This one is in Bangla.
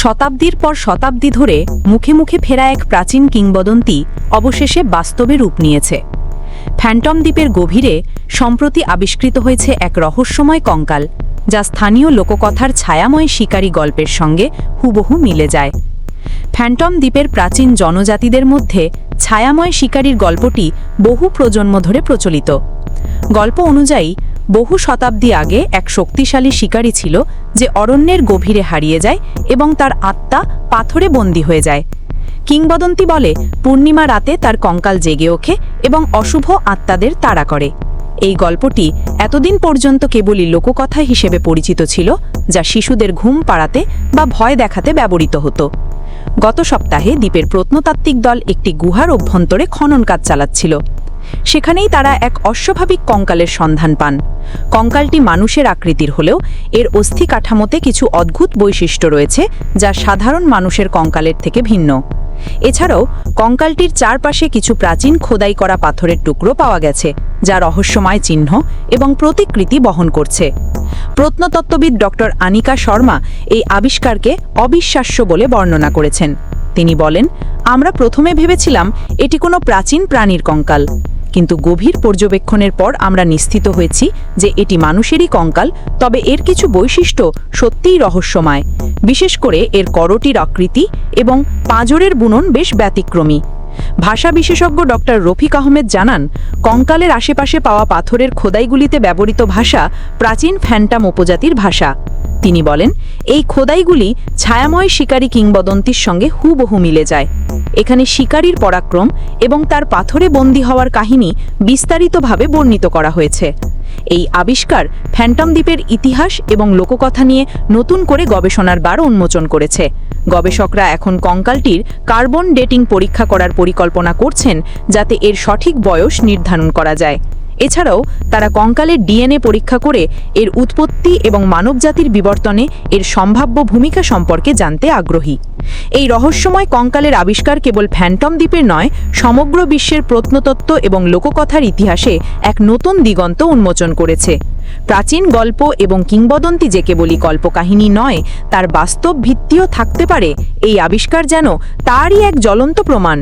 শতাব্দীর পর শতাব্দী ধরে মুখে মুখে ফেরা এক প্রাচীন কিংবদন্তি অবশেষে বাস্তবে রূপ নিয়েছে। ফ্যান্টম দ্বীপের গভীরে সম্প্রতি আবিষ্কৃত হয়েছে এক রহস্যময় কঙ্কাল, যা স্থানীয় লোককথার ছায়াময় শিকারী গল্পের সঙ্গে হুবহু মিলে যায়। ফ্যান্টম দ্বীপের প্রাচীন জনজাতিদের মধ্যে ছায়াময় শিকারীর গল্পটি বহু প্রজন্ম ধরে প্রচলিত। গল্প অনুযায়ী বহু শতাব্দী আগে এক শক্তিশালী শিকারী ছিল যে অরণ্যের গভীরে হারিয়ে যায় এবং তার আত্মা পাথরে বন্দী হয়ে যায়। কিংবদন্তি বলে, পূর্ণিমা রাতে তার কঙ্কাল জেগে ওঠে এবং অশুভ আত্মাদের তাড়া করে। এই গল্পটি এতদিন পর্যন্ত কেবলই লোককথা হিসেবে পরিচিত ছিল, যা শিশুদের ঘুম পাড়াতে বা ভয় দেখাতে ব্যবহৃত হতো। গত সপ্তাহে দ্বীপের প্রত্নতাত্ত্বিক দল একটি গুহার অভ্যন্তরে খনন কাজ চালাচ্ছিল। সেখানেই তারা এক অস্বাভাবিক কঙ্কালের সন্ধান পান। কঙ্কালটি মানুষের আকৃতির হলেও এর অস্থি কাঠামোতে কিছু অদ্ভুত বৈশিষ্ট্য রয়েছে যা সাধারণ মানুষের কঙ্কালের থেকে ভিন্ন। এছাড়াও কঙ্কালটির চারপাশে কিছু প্রাচীন খোদাই করা পাথরের টুকরো পাওয়া গেছে, যা রহস্যময় চিহ্ন এবং প্রতিকৃতি বহন করছে। প্রত্নতত্ত্ববিদ ডক্টর আনিকা শর্মা এই আবিষ্কারকে অবিশ্বাস্য বলে বর্ণনা করেছেন। তিনি বলেন, আমরা প্রথমে ভেবেছিলাম এটি কোনো প্রাচীন প্রাণীর কঙ্কাল। কিন্তু গভীর পর্যবেক্ষণের পর আমরা নিশ্চিত হয়েছি যে এটি মানুষেরই কঙ্কাল, তবে এর কিছু বৈশিষ্ট্য সত্যিই রহস্যময়। বিশেষ করে এর করটির আকৃতি এবং পাঁজরের বুনন বেশ ব্যতিক্রমী। ভাষা বিশেষজ্ঞ ডক্টর রফিক আহমেদ জানান, কঙ্কালের আশেপাশে পাওয়া পাথরের খোদাইগুলিতে ব্যবহৃত ভাষা প্রাচীন ফ্যান্টাম উপজাতির ভাষা। তিনি বলেন, এই খোদাইগুলি ছায়াময় শিকারী কিংবদন্তির সঙ্গে হুবহু মিলে যায়। এখানে শিকারীর পরাক্রম এবং তার পাথরে বন্দী হওয়ার কাহিনী বিস্তারিতভাবে বর্ণিত করা হয়েছে। এই আবিষ্কার ফ্যান্টম দ্বীপের ইতিহাস এবং লোককথা নিয়ে নতুন করে গবেষণার বার উন্মোচন করেছে। গবেষকরা এখন কঙ্কালটির কার্বন ডেটিং পরীক্ষা করার পরিকল্পনা করছেন যাতে এর সঠিক বয়স নির্ধারণ করা যায়। এছাড়াও তারা কঙ্কালের ডিএনএ পরীক্ষা করে এর উৎপত্তি এবং মানবজাতির বিবর্তনে এর সম্ভাব্য ভূমিকা সম্পর্কে জানতে আগ্রহী। এই রহস্যময় কঙ্কালের আবিষ্কার কেবল ফ্যান্টম দ্বীপের নয়, সমগ্র বিশ্বের প্রত্নতত্ত্ব এবং লোককথার ইতিহাসে এক নতুন দিগন্ত উন্মোচন করেছে। প্রাচীন গল্প এবং কিংবদন্তি যে কেবলই কল্পকাহিনী নয়, তার বাস্তব ভিত্তিও থাকতে পারে, এই আবিষ্কার যেন তারই এক জ্বলন্ত প্রমাণ।